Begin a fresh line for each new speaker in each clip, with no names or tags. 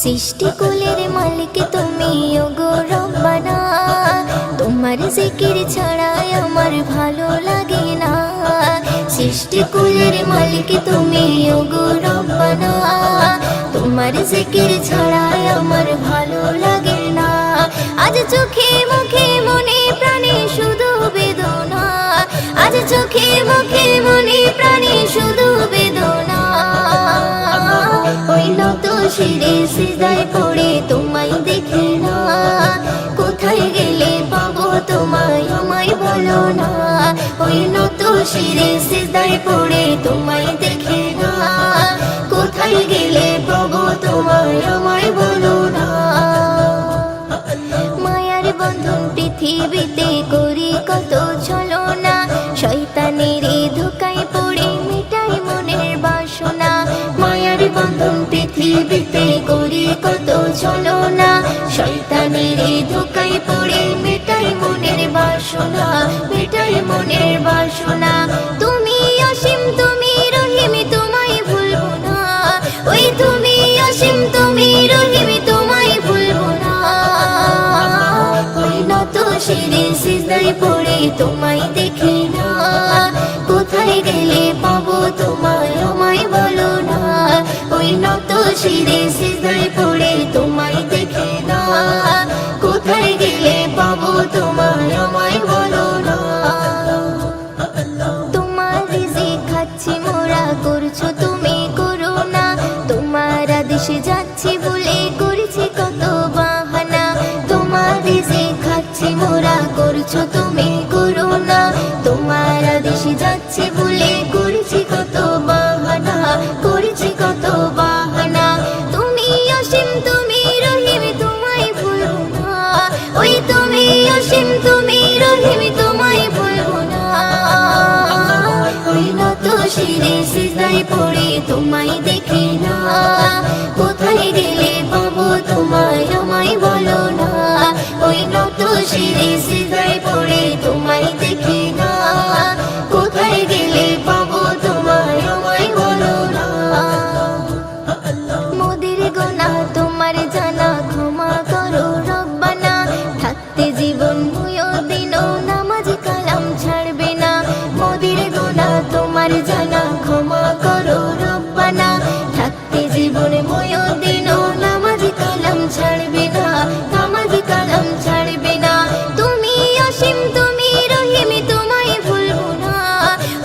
সৃষ্টিকুলের মালিক তুমি ওগো রব্বানা। তোমার জিকির ছাড়াই আমার ভালো সৃষ্টিকুলের মালিক তুমি তোমার জিকির ছাড়াই আমার ভালো লাগে না। আজ চোখে মুখে মনে প্রাণে শুধু বেদনা। আজ চোখে মুখে মনে প্রাণে শুধু বেদনা। ওই নত শিরে সিজায় পড়ে তোমায় দেখে না। কোথায় গেলে পাবো তোমায়? না, ওই নত শিরে সিজায় পড়ে তোমায় দেখে না। কোথায় গেলে পাবো তোমায় আমায় বলো না। মায়ার বন্ধন পৃথিবীতে করি কত ছলো না শয়তানের ধোকায় পড়ে মিটাই মনের বাসনা। মায়ার বন্ধন পৃথিবীতে করি কত ছলো না শয়তানের ধোকায় পড়ে মিটাই মনের বাসনা। বাসনা তুমি অসীম, তুমি রহিম, তোমায় ভুলবো না। ওই তুমি অসীম, তুমি রহিম, তোমায় ভুলবো না। নত শিরে সিজদায় পড়ে তোমায় দেখি না। কোথায় গেলে পাবো তোমায়, আমায় বলো না। ওই নত শিরে খাচ্ছি মোরা করছ তুমি করো না তোমার আদেশে যাচ্ছি বলে করেছি কত বাহানা। তোমার দেশে খাচ্ছি, মোরা করছ তুমি সিজদায় পড়ে তোমায় দেখি না? কোথায় গেলে পাবো তোমায় আমায় বলো না? ওই নত শিরে সিজদায় পড়ে তোমায় দেখি না। কোথায় গেলে পাবো তোমায় আমায় বলো না? মোদের গোনা তোমার জানা, ক্ষমা করো রব্বানা। থাকতে জীবন দিনও, নামাজ কালাম ছাড়বে না। মোদের গোনা তোমার জানা ক্ষমা করো রব্বানা। থাকতে জীবন ভুয়ো দিনও নামাজ কালাম ছাড়বে না, নামাজ ছাড়বে না। তুমি অসীম, তুমি রহিম, তোমায় ভুলবো না।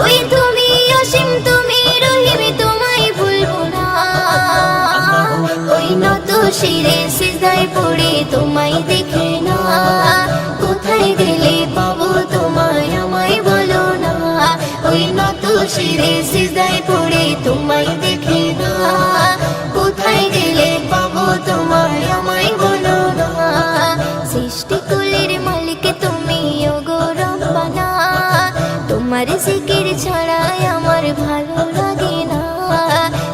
ওই তুমি অসীম, তুমি রহিম, তোমায় ভুলবো না। ওই নত শিরে তোমার জিকির ছাড়াই আমার ভালো লাগে না।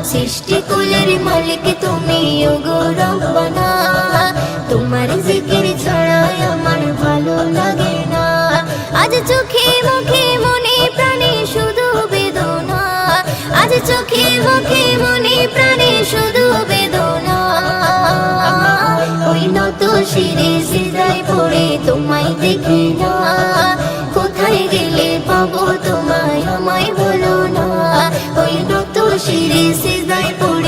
সৃষ্টিকুলের মালিক তুমি ওগো রব্বানা। তোমার জিকির ছাড়াই আমার ভালো লাগে না। আজ চোখে মুখে মনে প্রাণে শুধু বেদনা। আজ চোখে মুখে মনে প্রাণে শুধু বেদনা। ওই নত শিরে সিজায় পড়ে তোমায় দেখি পাবো তোমায় আমায়